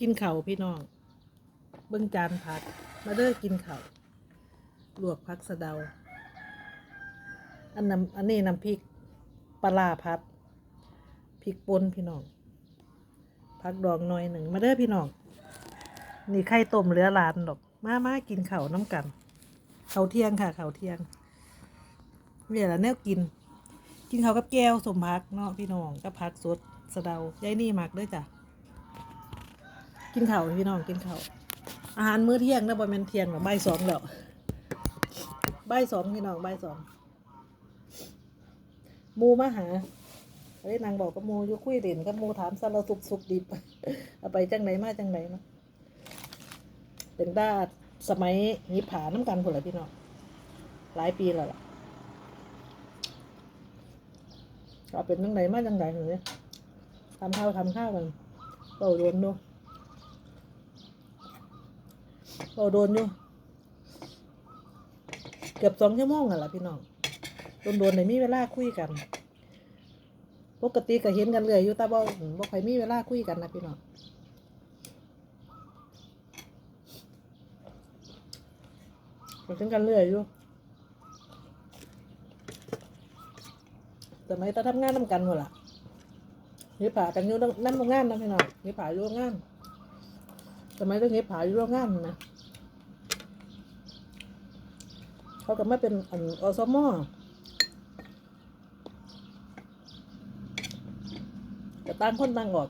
กินเข่าพี่น้อง เบิ่งจานผัก มาเด้อกินเข่าลวกผักสะเดา อันน้ำอันนี้น้ำพริกปลาร้าพัดพริกป่นพี่น้องผักดองหน่อยหนึ่งมาเด้อพี่น้อง นี่ไข่ต้มเหลือหลานดอก มามากินเข้าน้ำกันเข้าเที่ยงค่ะเข้าเที่ยงเนี่ยละแนวกิน กินเข้ากับแก้วสมพักเนาะพี่น้องกับผักสดสะเดายายนี่มักเด้วยจ้ะ กินข้าวพี่น้องกินข้าวอาหารมื้อเที่ยงนะบ่แมนเที่ยงหรอกบ่ายสองแล้วใบสองพี่น้องใบสองมูมาหาเอ้ยนางบอกกับมูอยู่คุยเด่นกับมูถามสารสุกสุกดิบเอาไปจังไหนมาจังไหนเนาะเป็นด้าสมัยนี้ผาน้ำกันผุนละพี่น้องหลายปีแล้วล่ะเอาเป็นจังไหนมาจังไหนเลยทำข้าวทำข้าวกันเป่าโดนดู เป่าโดนอยู่ เกือบสองชั่วโมงอะล่ะพี่น้อง โดนโดนในมีเวลาคุยกัน ปกติก็เห็นกันเลยอยู่แต่บ่บ่ค่อยมีเวลาคุยกันนะพี่น้องก็เห็นกันเรื่อยอยู่แต่ไม่ต้องทำงานนำกันหมดล่ะนี่ผ่ากันอยู่นั่นโรงงานนะพี่น้องนี่ผ่าอยู่โรงงาน แต่ไมต้องนี่ผ่าอยู่โรงงานนะเขาก็ไม่เป็นอันอสมอแต่ต่างคนต่างออก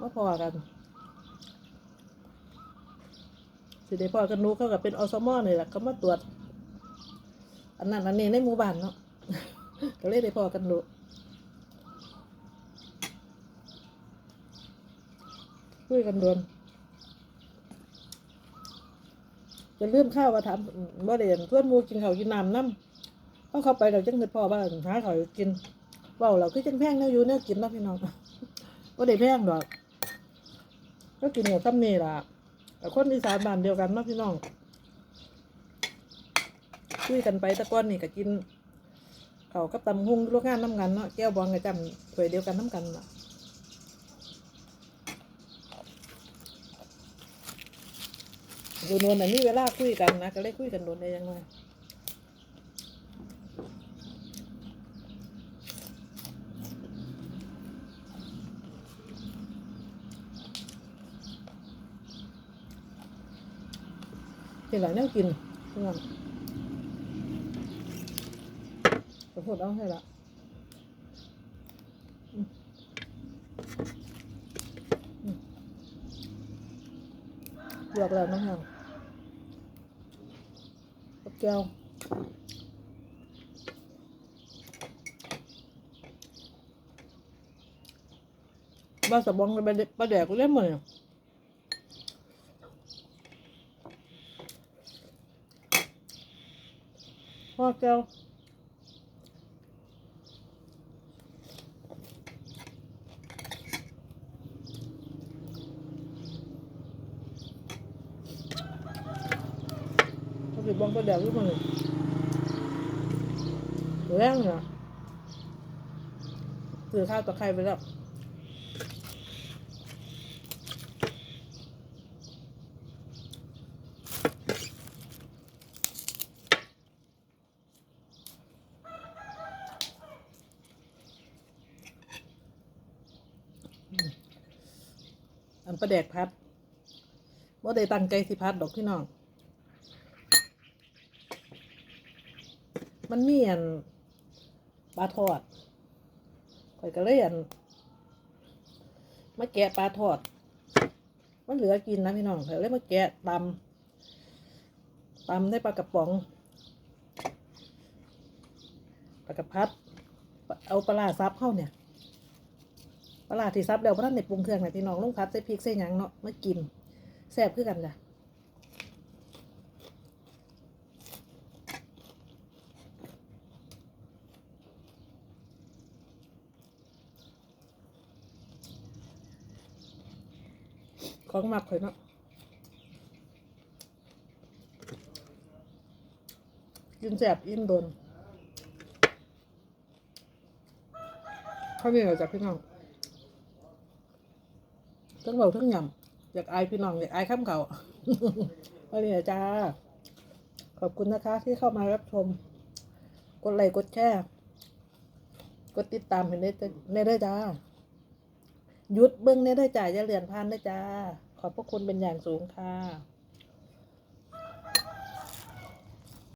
มาพอกัน สิได้พอกันรู้เขากับเป็นอสมอนี่แหละเขามาตรวจ อันนั้นอันนี้ในหมู่บ้านเนาะก็เลยได้พอกันรู้ คุยกันโดนจะลืมข้าวว่าทำบ่เรียนเพื่อนมูกินข้าวกินน้ำน้ำเขาเข้าไปเราจังเกิดพ่อบ้านหาข้าวกินเว้าเราคือจังแพงแนวอยู่แนวกินนะพี่น้องก็ได้แพงดอก ก็กินกับซ้ำนี่ล่ะแต่คนอีสานบ้านเดียวกันนะพี่น้องคุยกันไปตะก้อนนี่ก็กินเขากับตำหุ้งโรงงานน้ำกันเนาะแก้วบองกับจำถ้วยเดียวกันน้ำกันล่ะ ดูนวลอันนี้เวลาคุยกันนะก็เลยคุยกันโดนได้ยังไงที่หลังเนี่ยกินพี่องขอโทษเอาให้ละอือกแล้วน้องแห้ง กับแก้วบ้าสะบองเปปลาแดกกูเล่นหมดเลยพ่อเจ้า สิบังก็เดี๋ยวขึ้นมาเลยแรงเนี่ยซื้อข้าวตะไคร้ไปแล้วอันประแดกพัดว่าได้ตั้งใจสิพัดดอกพี่น้อง มันมีอันปลาทอดข่อยก็เลยอันมาแกะปลาทอด มันเหลือกินนะพี่น้องข่อยเลยมาแกะตำตำได้ปลากระป๋องปลากระพัด เอาปลาร้าซับเข้าเนี่ยปลาที่ซับแล้วพระท่านในปรุงเครื่องไหนพี่น้องลุงพัดใส่พริกใส่หยังเนาะมากินแซ่บคือกันจ้ะ ของหมักข่อยเนาะกินแซ่บอิ่มโดนข้าวเหนียวจากพี่น้องทั้งเบาทั้งยำอยากอายพี่น้องอยากอายข้ามเขาก็นี่แหละจ้า ขอบคุณนะคะที่เข้ามารับชม กดไลค์กดแชร์กดติดตามให้ได้ได้ได้จ้าหยุดเบิ้งได้ได้จ้าอย่าเลือนพานได้จ้า ขอบพระคุณเป็นอย่างสูงค่ะ